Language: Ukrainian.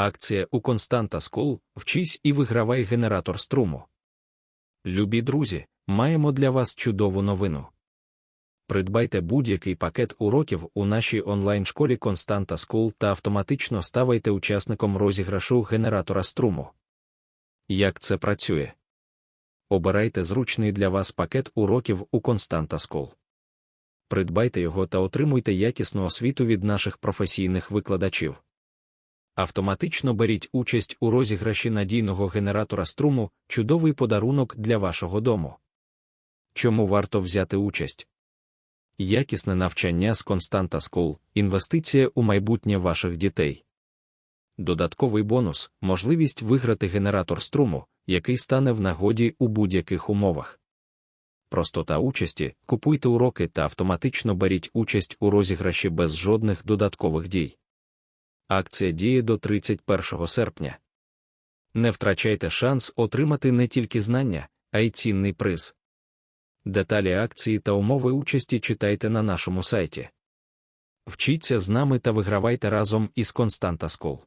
Акція у Константа Скул Вчись і вигравай генератор струму. Любі друзі, маємо для вас чудову новину. Придбайте будь-який пакет уроків у нашій онлайн-школі Константа Скул та автоматично ставайте учасником розіграшу генератора струму. Як це працює? Обирайте зручний для вас пакет уроків у Константа Скул. Придбайте його та отримуйте якісну освіту від наших професійних викладачів. Автоматично беріть участь у розіграші надійного генератора струму, чудовий подарунок для вашого дому. Чому варто взяти участь? Якісне навчання з Константа School – інвестиція у майбутнє ваших дітей. Додатковий бонус можливість виграти генератор струму, який стане в нагоді у будь-яких умовах. Простота участі купуйте уроки та автоматично беріть участь у розіграші без жодних додаткових дій. Акція діє до 31 серпня. Не втрачайте шанс отримати не тільки знання, а й цінний приз. Деталі акції та умови участі читайте на нашому сайті. Вчіться з нами та вигравайте разом із Константа Скол.